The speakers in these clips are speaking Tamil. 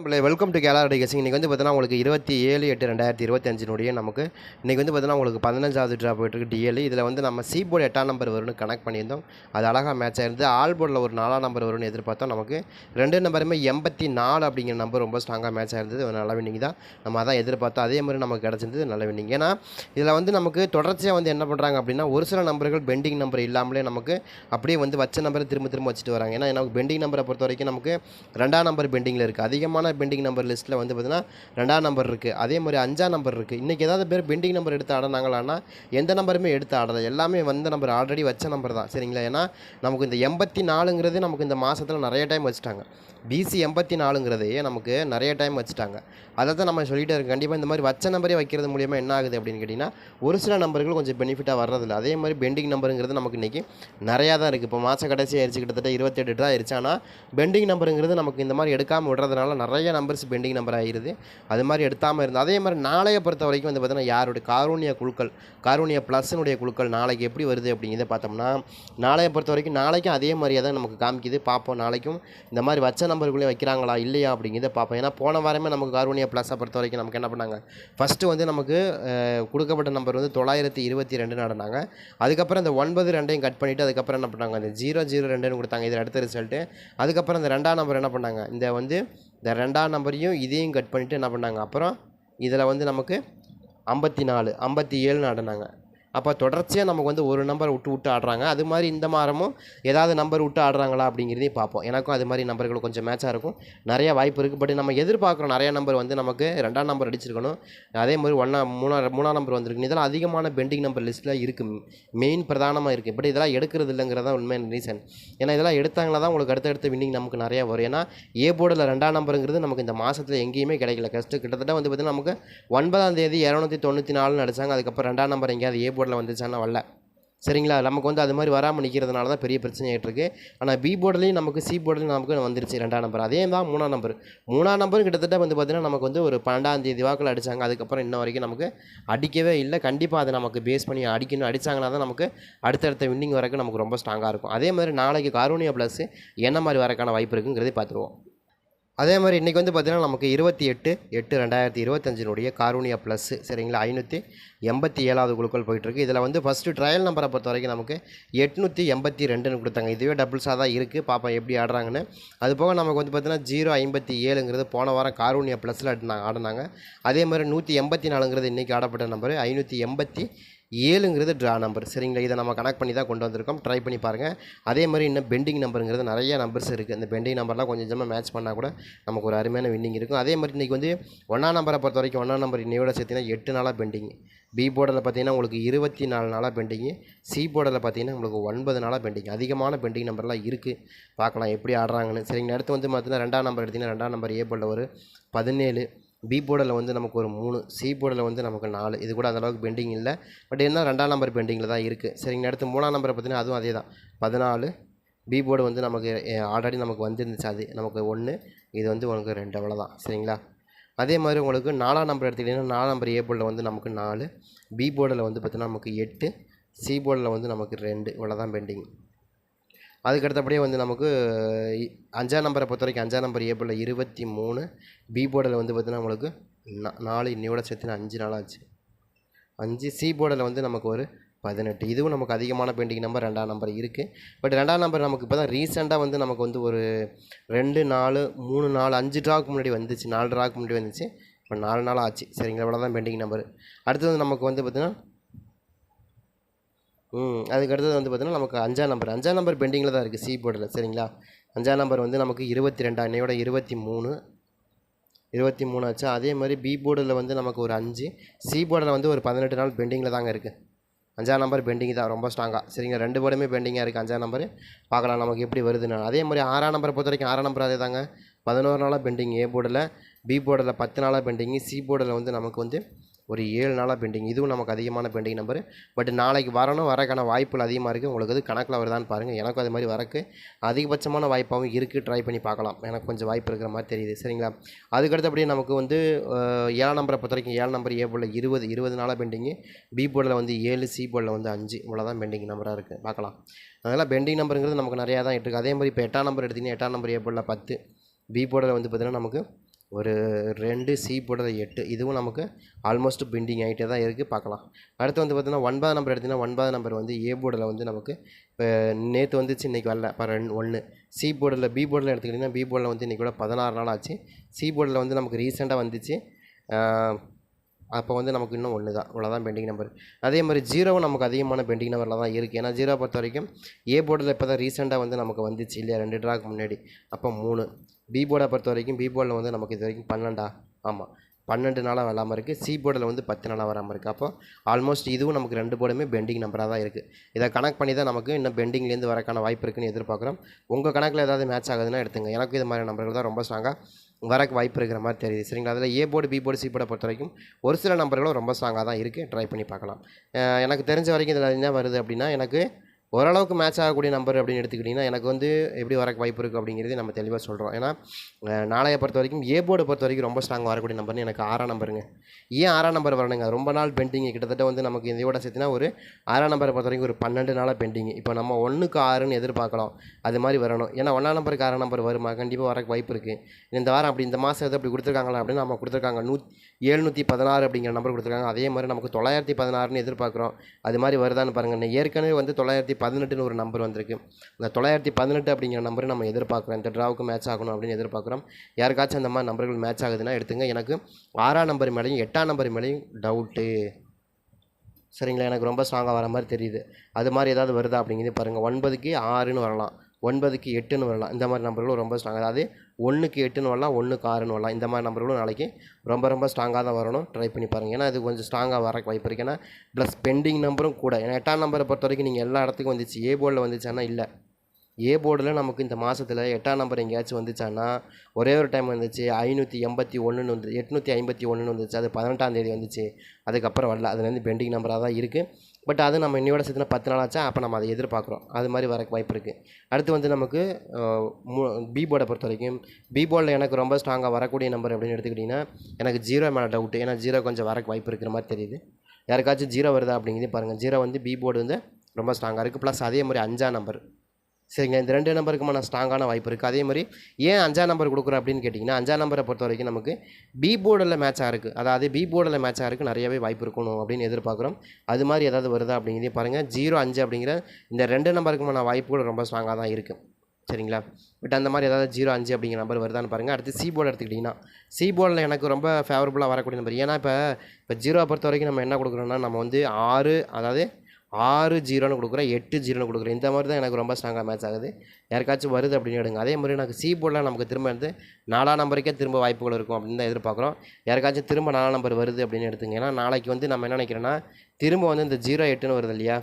Welcome to கேலாரடி கசிங். இன்றைக்கி வந்து பார்த்தீங்கன்னா உங்களுக்கு இருபத்தி ஏழு எட்டு ரெண்டாயிரத்தி இருபத்தஞ்சினுடைய நமக்கு இன்றைக்கி வந்து பார்த்தீங்கன்னா உங்களுக்கு பதினஞ்சாவது ட்ரா போயிட்டுருக்கு டிஎல் இதில் வந்து நம்ம சி போர்டு எட்டாம் நம்பர் வரும்னு கனெக்ட் பண்ணியிருந்தோம். அது அழகாக மேட்ச் ஆயிருந்து ஆல் போர்டில் ஒரு நாலாம் நம்பர் வரும்னு எதிர்பார்த்தோம். நமக்கு ரெண்டு நம்பருமே எண்பத்தி நாலு அப்படிங்கிற நம்பர் ரொம்ப ஸ்ட்ராங்காக மேட்ச் ஆயிருந்தது. ஒரு நல்ல வின்னிங் தான். நம்ம அதான் எதிர்பார்த்தோம். அதே மாதிரி நமக்கு கிடச்சிருந்தது. நல்ல வின்னிங் ஏன்னா இதில் வந்து நமக்கு தொடர்ச்சியாக வந்து என்ன பண்ணுறாங்க அப்படின்னா ஒரு சில நம்பர்கள் பெண்டிங் நம்பர் இல்லாமலே நமக்கு அப்படியே வந்து வச்ச நம்பரை திரும்ப திரும்ப வச்சுட்டு வராங்க. ஏன்னா நமக்கு பெண்டிங் நம்பரை பொறுத்த வரைக்கும் நமக்கு ரெண்டாம் நம்பர் பெண்டிங்கில் இருக்குது அதிகமான பெண்டிங் நம்பர் லிஸ்ட்டில் வந்து பார்த்தீங்கன்னா ரெண்டாம் நம்பர் இருக்குது அதே மாதிரி அஞ்சாம் நம்பர் இருக்குது இன்றைக்கி ஏதாவது பேர் பெண்டிங் நம்பர் எடுத்து ஆடினாங்களான்னா எந்த நம்பருமே எடுத்து ஆடலை. எல்லாமே வந்த நம்பர் ஆல்ரெடி வச்ச நம்பர் தான். சரிங்களா? ஏன்னா நமக்கு இந்த எண்பத்தி நாலுங்கிறது நமக்கு இந்த மாதத்தில் நிறைய டைம் வச்சுட்டாங்க. பிசி எண்பத்தி நாலுங்கிறதையே நமக்கு நிறைய டைம் வச்சுட்டாங்க. அதை தான் நம்ம சொல்லிகிட்டே இருக்கோம். கண்டிப்பாக இந்த மாதிரி வச்ச நம்பரே வைக்கிறது மூலியமாக என்ன ஆகுது அப்படின்னு கேட்டிங்கன்னா ஒரு சில நம்பர்கள் கொஞ்சம் பெனிஃபிட்டாக வர்றதில்ல. அதே மாதிரி பெண்டிங் நம்பருங்கிறது நமக்கு இன்றைக்கி நிறையா தான் இருக்குது இப்போ மாதம் கடைசி ஆயிடுச்சு கிட்டத்தட்ட இருபத்தெட்டு தான் ஆயிடுச்சு ஆனால் பெண்டிங் நம்பருங்கிறது நமக்கு இந்த மாதிரி எடுக்காமல் விடுறதுனால நிறைய நம்பர்ஸ் பெண்டிங் நம்பர் ஆகிருது அது மாதிரி எடுத்தாமல் இருந்தது அதே மாதிரி நாளைய பொறுத்த வரைக்கும் வந்து பார்த்தீங்கன்னா யாருடைய காரூணிய குழுக்கள் காரூணிய ப்ளஸ்னுடைய குழுக்கள் நாளைக்கு எப்படி வருது அப்படிங்கிறத பார்த்தோம்னா நாளைய பொறுத்த வரைக்கும் நாளைக்கும் அதே மாதிரியே தான் நமக்கு காமிக்குது. பார்ப்போம் நாளைக்கும் இந்த மாதிரி வச்ச நம்பருக்குள்ளே வைக்கிறாங்களா? இல்லையா அப்படிங்கிறத பார்ப்போம். ஏன்னா போன வாரமே நமக்கு கார்வனியா ப்ளஸை பொறுத்த வரைக்கும் நமக்கு என்ன பண்ணாங்க? ஃபஸ்ட்டு வந்து நமக்கு கொடுக்கப்பட்ட நம்பர் வந்து தொள்ளாயிரத்தி இருபத்தி ரெண்டு நடந்தாங்க. அதுக்கப்புறம் இந்த ஒன்பது ரெண்டையும் கட் பண்ணிவிட்டு அதுக்கப்புறம் என்ன பண்ணாங்க? இந்த ஜீரோ ஜீரோ ரெண்டுன்னு கொடுத்தாங்க. இதில் அடுத்த ரிசல்ட்டு அதுக்கப்புறம் இந்த ரெண்டாம் நம்பர் என்ன பண்ணாங்க? இந்த வந்து இந்த ரெண்டாம் நம்பரையும் இதையும் கட் பண்ணிவிட்டு என்ன பண்ணாங்க? அப்புறம் இதில் வந்து நமக்கு ஐம்பத்தி நாலு ஐம்பத்தி ஏழு ஆடினாங்க அப்போ தொடர்ச்சியாக நமக்கு வந்து ஒரு நம்பர் விட்டு விட்டு ஆடுறாங்க. அது மாதிரி இந்த மாதமும் ஏதாவது நம்பர் விட்டு ஆடுறாங்களா அப்படிங்கிறதையும் பார்ப்போம். எனக்கும் அது மாதிரி நம்பர்கள் கொஞ்சம் மேட்சாக இருக்கும். நிறைய வாய்ப்பு இருக்குது பட் நம்ம எதிர்பார்க்குறோம் நிறைய நம்பர் வந்து நமக்கு ரெண்டாம் நம்பர் அடிச்சிருக்கணும். அதே மாதிரி ஒன்றா மூணா மூணாம் நம்பர் வந்திருக்கு. இதெல்லாம் அதிகமான பெண்டிங் நம்பர் லிஸ்ட்டில் இருக்குது மெயின் பிரதானமாக இருக்குது பட் இதெல்லாம் எடுக்கிறது இல்லைங்கிறதா உண்மையான ரீசன் ஏன்னா இதெல்லாம் எடுத்தாங்களா தான் உங்களுக்கு அடுத்தடுத்த வின்னிங் நமக்கு நிறையா வரும். ஏன்னா ஏ போர்டில் ரெண்டாம் நம்பருங்கிறது நமக்கு இந்த மாதத்தில் எங்கேயுமே கிடைக்கல. கஷ்டம் கிட்டத்தட்ட வந்து பார்த்திங்கன்னா நமக்கு ஒன்பதாம் தேதி இரநூத்தி தொண்ணூற்றி நாலுன்னு அடிச்சாங்க அதுக்கப்புறம் ரெண்டாம் நம்பர் எங்கேயாவது ஏ போர்டில் வந்துச்சானா வரல. சரிங்களா? நமக்கு வந்து அது மாதிரி வராமல் நிற்கிறதுனால தான் பெரிய பிரச்சனையாகிட்டு இருக்கு ஆனால் பி போர்டுலேயும் நமக்கு சி போர்டுலையும் நமக்கு வந்துருச்சு ரெண்டாம் நம்பர் அதே தான் மூணாம் நம்பர் மூணாம் நம்பரும் கிட்டத்தட்ட வந்து பார்த்திங்கன்னா நமக்கு வந்து ஒரு பன்னெண்டாம் தேதி வாக்கில் அடித்தாங்க அதுக்கப்புறம் இன்ன வரைக்கும் நமக்கு அடிக்கவே இல்லை. கண்டிப்பாக அதை நமக்கு பேஸ் பண்ணி அடிக்கணும் அடித்தாங்கன்னா தான் நமக்கு அடுத்தடுத்த வின்னிங் வரக்கு நமக்கு ரொம்ப ஸ்ட்ராங்காக இருக்கும். அதே மாதிரி நாளைக்கு காரூனியா ப்ளஸ் என்ன மாதிரி வரக்கான வாய்ப்பு இருக்குங்கிறதை பார்த்துருவோம். அதே மாதிரி இன்றைக்கி வந்து பார்த்திங்கன்னா நமக்கு இருபத்தி எட்டு எட்டு ரெண்டாயிரத்தி இருபத்தஞ்சினுடைய காரூனியா ப்ளஸ் சரிங்களா? ஐநூற்றி எண்பத்தி ஏழாவது குழுக்கள் போயிட்டுருக்கு. இதில் வந்து ஃபஸ்ட்டு ட்ரையல் நம்பரை பொறுத்த வரைக்கும் நமக்கு எட்நூற்றி எண்பத்தி ரெண்டுன்னு கொடுத்தாங்க. இதுவே டபுள்ஸாக தான் இருக்குது பாப்பா எப்படி ஆடுறாங்கன்னு. அது போக நமக்கு வந்து பார்த்திங்கன்னா ஜீரோ ஐம்பத்தி ஏழுங்கிறது போன வாரம் காரூனியா ப்ளஸில் ஆடினாங்க ஆடினாங்க. அதே மாதிரி நூற்றி எண்பத்தி நாலுங்கிறது இன்றைக்கி ஆடப்பட்ட நம்பர் ஐநூற்றி எண்பத்தி ஏழுங்கிறது ட்ரா நம்பர் சரிங்களா? இதை நம்ம கனெக்ட் பண்ணி தான் கொண்டு வந்திருக்கோம். ட்ரை பண்ணி பாருங்கள் அதே மாதிரி இன்னும் பெண்டிங் நம்பருங்கிறது நிறைய நம்பர்ஸ் இருக்குது இந்த பெண்டிங் நம்பர்லாம் கொஞ்சம் கொஞ்சமாக மேட்ச் பண்ணால் கூட நமக்கு ஒரு அருமையான வின்னிங் இருக்கும். அதே மாதிரி இன்றைக்கி வந்து ஒன்றாம் நம்பரை பொறுத்த வரைக்கும் ஒன்றாம் நம்பர் இன்னையோட சேர்த்திங்கன்னா எட்டு நாளாக பெண்டிங் பி போர்டில் பார்த்தீங்கன்னா உங்களுக்கு இருபத்தி நாலு நாளாக பெண்டிங்கு சி போர்டில் பார்த்தீங்கன்னா உங்களுக்கு ஒன்பது நாளாக பெண்டிங் அதிகமான பெண்டிங் நம்பர்லாம் இருக்குது பார்க்கலாம் எப்படி ஆடுறாங்கன்னு. சரிங்க அடுத்து வந்து பார்த்தீங்கன்னா ரெண்டாம் நம்பர் எடுத்திங்கன்னா ரெண்டாம் நம்பர் ஏ போர்டில் ஒரு பதினேழு. பி போர்டில் வந்து நமக்கு ஒரு மூணு சி போர்டில் வந்து நமக்கு நாலு. இது கூட அந்தளவுக்கு பெண்டிங் இல்லை. பட் என்ன ரெண்டாம் நம்பர் பெண்டிங்கில் தான் இருக்குது சரிங்க அடுத்து மூணாம் நம்பரை பார்த்தீங்கன்னா அதுவும் அதே தான். பதினாலு பி போர்டு வந்து நமக்கு ஆல்ரெடி நமக்கு வந்துருந்துச்சு. அது நமக்கு ஒன்று இது வந்து உங்களுக்கு ரெண்டு. அவ்வளோதான் சரிங்களா? அதே மாதிரி உங்களுக்கு நாலாம் நம்பர் எடுத்துக்கிட்டிங்கன்னா நாலாம் நம்பர் ஏ போர்டில் வந்து நமக்கு நாலு பி போர்டில் வந்து பார்த்திங்கன்னா நமக்கு எட்டு சி போர்டில் வந்து நமக்கு ரெண்டு. இவ்வளோ தான் பெண்டிங் அதுக்கு அடுத்தபடியே வந்து நமக்கு இ- அஞ்சாம் நம்பரை பொறுத்த வரைக்கும் அஞ்சாம் நம்பர் ஏ இருபத்தி மூணு பி போர்டில் வந்து பார்த்தீங்கன்னா உங்களுக்கு நா- நாலு இன்னையோட சேர்த்துனா அஞ்சு நாளாச்சு அஞ்சு சி போர்டில் வந்து நமக்கு ஒரு பதினெட்டு. இதுவும் நமக்கு அதிகமான பெயிண்டிங் நம்பர் ரெண்டாம் நம்பர் இருக்குது பட் ரெண்டாம் நம்பர் நமக்கு இப்போ தான் ரீசெண்டாக வந்து நமக்கு வந்து ஒரு ரெண்டு நாலு மூணு நாலு அஞ்சு ட்ராக்கு முன்னாடி வந்துச்சு. நாலு ட்ராக்கு முன்னாடி வந்துச்சு. இப்போ நாலு நாள் ஆச்சு. சரிங்களா? இவ்வளோ தான் பெயிண்டிங் நம்பர் அடுத்தது நமக்கு வந்து பார்த்திங்கன்னா ம் அதுக்கு அடுத்தது வந்து பார்த்திங்கன்னா நமக்கு அஞ்சாம் நம்பர் அஞ்சாம் நம்பர் பெண்டிங்கில் தான் இருக்குது சி போர்டில் சரிங்களா? அஞ்சாம் நம்பர் வந்து நமக்கு இருபத்தி ரெண்டாம் இன்னையோட இருபத்தி மூணு இருபத்தி மூணு ஆச்சு. அதே மாதிரி பி போர்டில் வந்து நமக்கு ஒரு அஞ்சு. சி போர்டில் வந்து ஒரு பதினெட்டு நாள் பெண்டிங்கில் தாங்க இருக்குது அஞ்சாம் நம்பர் பெண்டிங் தான் ரொம்ப ஸ்ட்ராங்காக சரிங்க ரெண்டு போர்டுமே பெண்டிங்காக இருக்குது அஞ்சாம் நம்பர் பார்க்கலாம் நமக்கு எப்படி வருதுன்னு. அதே மாதிரி ஆறாம் நம்பரை பொறுத்த வரைக்கும் ஆறாம் நம்பர் அதே தாங்க. பதினோரு நாளாக பெண்டிங் ஏ போர்டில் பி போர்டில் பத்து நாளாக பெண்டிங் சி போர்டில் வந்து நமக்கு வந்து ஒரு ஏழு நாளாக பெண்டிங். இதுவும் நமக்கு அதிகமான பெண்டிங் நம்பர். பட் நாளைக்கு வரணும் வரக்கான வாய்ப்புகள் அதிகமாக இருக்குது உங்களுக்கு அது கணக்கில் வருதான்னு பாருங்கள் எனக்கும் அது மாதிரி வரக்கு அதிகபட்சமான வாய்ப்பாகவும் இருக்குது ட்ரை பண்ணி பார்க்கலாம். எனக்கு கொஞ்சம் வாய்ப்பு இருக்கிற மாதிரி தெரியுது. சரிங்களா? அதுக்கடுத்தபடியே நமக்கு வந்து ஏழாம் நம்பரை பொறுத்த வரைக்கும் ஏழு நம்பர் ஏ போர்டில் இருபது இருபது நாளாக பெண்டிங்கு. பி போர்டில் வந்து ஏழு சி போர்டில் வந்து அஞ்சு. இவ்வளோ பெண்டிங் நம்பராக இருக்குது பார்க்கலாம். அதனால் பெண்டிங் நம்பருங்கிறது நமக்கு நிறையா தான் இருக்குது அதே மாதிரி இப்போ எட்டாம் நம்பர் எடுத்திங்கன்னா எட்டாம் நம்பர் ஏ போர்டில் பத்து. பி போர்டில் வந்து பார்த்திங்கன்னா நமக்கு ஒரு ரெண்டு சி போடுறது எட்டு இதுவும் நமக்கு ஆல்மோஸ்ட் பெண்டிங் ஆகிட்டே தான் இருக்குது பார்க்கலாம். அடுத்து வந்து பார்த்திங்கன்னா ஒன்பது நம்பர் எடுத்திங்கன்னா ஒன்பது நம்பர் வந்து ஏ போர்டில் வந்து நமக்கு இப்போ நேற்று வந்துச்சு இன்றைக்கி வரல இப்போ ரெண்டு ஒன்று சி போர்டில் பி போர்டில் எடுத்துக்கிட்டிங்கன்னா பி போர்டில் வந்து இன்றைக்கி கூட பதினாறு நாள் ஆச்சு. சி போர்டில் வந்து நமக்கு ரீசெண்டாக வந்துச்சு. அப்போ வந்து நமக்கு இன்னும் ஒன்று தான் இவ்வளோதான் பெண்டிங் நம்பர் அதே மாதிரி ஜீரோவும் நமக்கு அதிகமான பெண்டிங் நம்பரில் தான் இருக்குது ஏன்னா ஜீரோ பொறுத்த வரைக்கும் ஏ போர்டில் இப்போ தான் ரீசெண்டாக வந்து நமக்கு வந்துச்சு இல்லையா ரெண்டு ட்ராக்கு முன்னாடி. அப்போ மூணு. பி போர்டை பொறுத்த வரைக்கும் பி போர்டில் வந்து நமக்கு இது வரைக்கும் பன்னெண்டா? ஆமாம் பன்னெண்டு நாளாக வராமல் இருக்குது சி போர்டில் வந்து பத்து நாளாக வராமல் இருக்குது அப்போ ஆல்மோஸ்ட் இதுவும் நமக்கு ரெண்டு போர்டுமே பெண்டிங் நம்பராக தான் இருக்குது இதை கனெக்ட் பண்ணி தான் நமக்கு இன்னும் பெண்டிங்லேருந்து வரக்கான வாய்ப்பு இருக்குன்னு எதிர்பார்க்குறோம். உங்கள் கணக்கில் ஏதாவது மேட்ச் ஆகுதுன்னா எடுத்துங்க. எனக்கு இது மாதிரி நம்பர்கள் தான் ரொம்ப ஸ்ட்ராங்காக வரக்கு வாய்ப்பு இருக்கிற மாதிரி தெரியுது. சரிங்களா? அதில் A board B board C போர்டை பொறுத்த வரைக்கும் ஒரு சில நம்பர்களும் ரொம்ப ஸ்ட்ராங்காக தான் இருக்குது ட்ரை பண்ணி பார்க்கலாம். எனக்கு தெரிஞ்ச வரைக்கும் இதில் என்ன வருது அப்படின்னா எனக்கு ஓரளவுக்கு மேட்ச் ஆகக்கூடிய நம்பர் அப்படின்னு எடுத்துக்கிட்டிங்கன்னா எனக்கு வந்து எப்படி வரக்கு வாய்ப்பு இருக்குது அப்படிங்கிறது நம்ம தெளிவாக சொல்கிறோம் ஏன்னா நாளையை நாளைய பொறுத்த வரைக்கும் ஏ போர்டை பொறுத்த வரைக்கும் ரொம்ப ஸ்ட்ராங் வரக்கூடிய நம்பர்னு எனக்கு ஆறாம் நம்பருங்க ஏன் ஆறாம் நம்பர் வரணுங்க? ரொம்ப நாள் பெண்டிங்கு கிட்டத்தட்ட வந்து நமக்கு இதோட சேர்த்துனா ஒரு ஆறாம் நம்பரை பொறுத்த வரைக்கும் ஒரு பன்னெண்டு நாளாக பெண்டிங் இப்போ நம்ம ஒன்றுக்கு ஆறுன்னு எதிர்பார்க்கலாம். அது மாதிரி வரணும். ஏன்னா ஒன்றாம் நம்பருக்கு ஆறாம் நம்பர் வருமா? கண்டிப்பாக வரக்கு வாய்ப்பு இருக்குது இந்த வாரம் அப்படி இந்த மாதம் எது அப்படி கொடுத்துருக்காங்களா அப்படின்னு நம்ம கொடுத்துருக்காங்க. நூ ஏழ்நூற்றி பதினாறு அப்படிங்கிற நம்பர் கொடுத்துருக்காங்க. அதே மாதிரி நமக்கு தொள்ளாயிரத்தி பதினாறுன்னு எதிர்பார்க்குறோம். அது மாதிரி வருதான்னு பாருங்கள் ஏற்கனவே வந்து தொள்ளாயிரத்தி பதினெட்டுன்னு ஒரு நம்பர் வந்திருக்கு. இந்த தொள்ளாயிரத்தி பதினெட்டு அப்படிங்கிற நம்பரை நம்ம எதிர்பார்க்குறோம். இந்த ட்ராவுக்கு மேட்ச் ஆகணும் அப்படின்னு எதிர்பார்க்குறோம். யாருக்காச்சும் அந்த மாதிரி நம்பர்கள் மேட்ச் ஆகுதுன்னா எடுத்துங்க. எனக்கு ஆறாம் நம்பர் மேலேயும் எட்டாம் நம்பர் மேலேயும் டவுட்டு சரிங்களா? எனக்கு ரொம்ப ஸ்ட்ராங்காக வர மாதிரி தெரியுது. அது மாதிரி ஏதாவது வருதா அப்படிங்கிறது பாருங்கள் ஒன்பதுக்கு ஆறுன்னு வரலாம். ஒன்பதுக்கு எட்டுன்னு வரலாம். இந்த மாதிரி நம்பர்களும் ரொம்ப ஸ்ட்ராங் அதாவது ஒன்றுக்கு எட்டுன்னு வரலாம் ஒன்றுக்கு ஆறுன்னு வரலாம். இந்த மாதிரி நம்பர்களும் நாளைக்கு ரொம்ப ரொம்ப ஸ்ட்ராங்காக தான் வரணும். ட்ரை பண்ணி பாருங்கள் ஏன்னா இது கொஞ்சம் ஸ்ட்ராங்காக வர வாய்ப்பு இருக்குது ஏன்னா ப்ளஸ் பெண்டிங் நம்பரும் கூட. ஏன்னா எட்டாம் நம்பரை பொறுத்த வரைக்கும் நீங்கள் எல்லா இடத்துக்கும் வந்துச்சு. ஏ போர்டில் வந்துச்சுன்னா இல்லை. ஏ போர்டில் நமக்கு இந்த மாதத்தில் எட்டாம் நம்பர் எங்கேயாச்சும் வந்துச்சான்னா ஒரே ஒரு டைம் வந்துச்சு ஐநூற்றி எண்பத்தி ஒன்றுன்னு வந்து எட்நூற்றி ஐம்பத்தி ஒன்றுன்னு வந்துச்சு. அது பதினெட்டாம் தேதி வந்துச்சு. அதுக்கப்புறம் வரல. அதுலேருந்து பெண்டிங் நம்பராக தான் இருக்குது பட் அது நம்ம இன்னையோட சேர்த்துனா பத்து நாள் ஆச்சா? அப்போ நம்ம அதை எதிர்பார்க்குறோம். அது மாதிரி வரக்கு வாய்ப்பு இருக்குது அடுத்து வந்து நமக்கு பி போர்டை பொறுத்த வரைக்கும் பி போர்டில் எனக்கு ரொம்ப ஸ்ட்ராங்காக வரக்கூடிய நம்பர் அப்படின்னு எடுத்துக்கிட்டிங்கன்னா எனக்கு ஜீரோ மேலே டவுட்டு ஏன்னா ஜீரோ கொஞ்சம் வரக்கு வாய்ப்பு இருக்கிற மாதிரி தெரியுது. யாருக்காச்சும் ஜீரோ வருதா அப்படிங்கிறதே பாருங்கள் ஜீரோ வந்து பி போர்டு வந்து ரொம்ப ஸ்ட்ராங்காக இருக்குது ப்ளஸ் அதே மாதிரி அஞ்சாம் நம்பர் சரிங்க. இந்த ரெண்டு நம்பருக்குமான ஸ்ட்ராங்கான வாய்ப்பு இருக்குது அதே மாதிரி ஏன் அஞ்சாம் நம்பர் கொடுக்குறோம் அப்படின்னு கேட்டிங்கன்னா அஞ்சாம் நம்பரை பொறுத்த வரைக்கும் நமக்கு பி போர்டில் மேட்சாக இருக்குது அதாவது பி போர்டில் மேட்சாக இருக்குது நிறையவே வாய்ப்பு இருக்கணும் அப்படின்னு எதிர்பார்க்குறோம். அது மாதிரி ஏதாவது வருதா அப்படிங்கிறதையும் பாருங்கள் ஜீரோ அஞ்சு அப்படிங்கிற இந்த ரெண்டு நம்பருக்குமான வாய்ப்புகள் ரொம்ப ஸ்ட்ராங்காக தான் இருக்குது சரிங்களா? பட் அந்த மாதிரி ஏதாவது ஜீரோ அஞ்சு அப்படிங்கிற நம்பர் வருதான்னு பாருங்கள் அடுத்து சி போர்டு எடுத்துக்கிட்டிங்கன்னா சி போர்டில் எனக்கு ரொம்ப ஃபேவரபுளாக வரக்கூடிய நம்பர் ஏன்னா இப்போ இப்போ ஜீரோவை பொறுத்த வரைக்கும் நம்ம என்ன கொடுக்குறோன்னா நம்ம வந்து ஆறு அதாவது ஆறு ஜீரோன்னு கொடுக்குறேன் எட்டு ஜீரோன்னு கொடுக்குறேன். இந்த மாதிரி தான் எனக்கு ரொம்ப ஸ்ட்ராங்காக மேட்ச் ஆகுது. யாருக்காச்சும் வருது அப்படின்னு எடுங்க. அதே மாதிரி எனக்கு சி போர்டில் நமக்கு திரும்ப வந்து நாலாம் நம்பருக்கே திரும்ப வாய்ப்புகள் இருக்கும் அப்படின்னு தான் எதிர்பார்க்குறோம். யாருக்காச்சும் திரும்ப நாலாம் நம்பர் வருது அப்படின்னு எடுத்துங்க ஏன்னா நாளைக்கு வந்து நம்ம என்ன நினைக்கிறோன்னா திரும்ப வந்து இந்த ஜீரோ எட்டுன்னு வருது இல்லையா?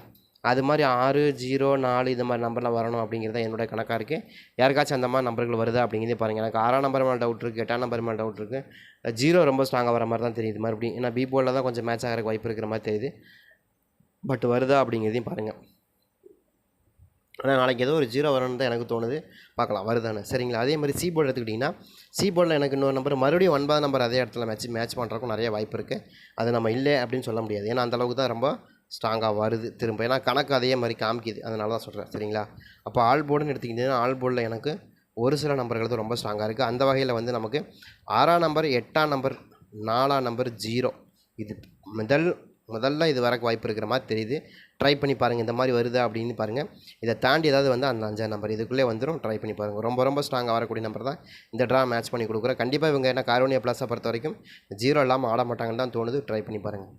அது மாதிரி ஆறு ஜீரோ நாலு இந்த மாதிரி நம்பர்லாம் வரணும் அப்படிங்கிறது தான் என்னோட கணக்காக இருக்குது யாருக்காச்சும் அந்த மாதிரி நம்பர்கள் வருதா அப்படிங்கிறதே பாருங்கள் எனக்கு ஆறாம் நம்பர் மேலே டவுட் இருக்குது எட்டாம் நம்பர் மேலே டவுட் இருக்குது ஜீரோ ரொம்ப ஸ்ட்ராங்காக வர மாதிரி தான் தெரியுது. மறுபடியும் ஏன்னா பி போர்டில் தான் கொஞ்சம் மேட்ச் ஆகிறக்கு வாய்ப்பு இருக்கிற மாதிரி தெரியுது. பட் வருதா அப்படிங்கிறதையும் பாருங்கள் ஆனால் நாளைக்கு ஏதோ ஒரு ஜீரோ வரணும்னு தான் எனக்கு தோணுது. பார்க்கலாம் வருதானே சரிங்களா? அதே மாதிரி சி போர்டு எடுத்துக்கிட்டிங்கன்னா சி போர்டில் எனக்கு இன்னொரு நம்பர் மறுபடியும் ஒன்பது நம்பர் அதே இடத்துல மேட்ச் மேட்ச் பண்ணுறக்கும் நிறைய வாய்ப்பு இருக்குது அது நம்ம இல்லை அப்படின்னு சொல்ல முடியாது. ஏன்னா அந்தளவுக்கு தான் ரொம்ப ஸ்ட்ராங்காக வருது திரும்ப. ஏன்னா கணக்கு அதே மாதிரி காமிக்குது. அதனால தான் சொல்கிறேன் சரிங்களா? அப்போ ஆல் போர்டுன்னு எடுத்துக்கிட்டிங்கன்னா ஆல் போர்டில் எனக்கு ஒரு சில நம்பர்கள் தான் ரொம்ப ஸ்ட்ராங்காக இருக்குது அந்த வகையில் வந்து நமக்கு ஆறாம் நம்பர் எட்டாம் நம்பர் நாலாம் நம்பர் ஜீரோ இது முதல் முதல்ல இது வரக்கு வாய்ப்பு இருக்கிற மாதிரி தெரியுது. ட்ரை பண்ணி பாருங்கள் இந்த மாதிரி வருதா அப்படின்னு பாருங்கள் இதை தாண்டி ஏதாவது வந்து அந்த அஞ்சாம் நம்பர் இதுக்குள்ளே வந்துடும் ட்ரை பண்ணி பாருங்கள் ரொம்ப ரொம்ப ஸ்ட்ராங்காக வரக்கூடிய நம்பர் தான். இந்த ட்ரா மேட்ச் பண்ணி கொடுக்குறேன். கண்டிப்பாக இவங்க என்ன காரோனியா ப்ளஸை பொறுத்த வரைக்கும் ஜீரோ இல்லாமல் ஆட மாட்டாங்கன்னு தான் தோணுது. ட்ரை பண்ணி பாருங்கள்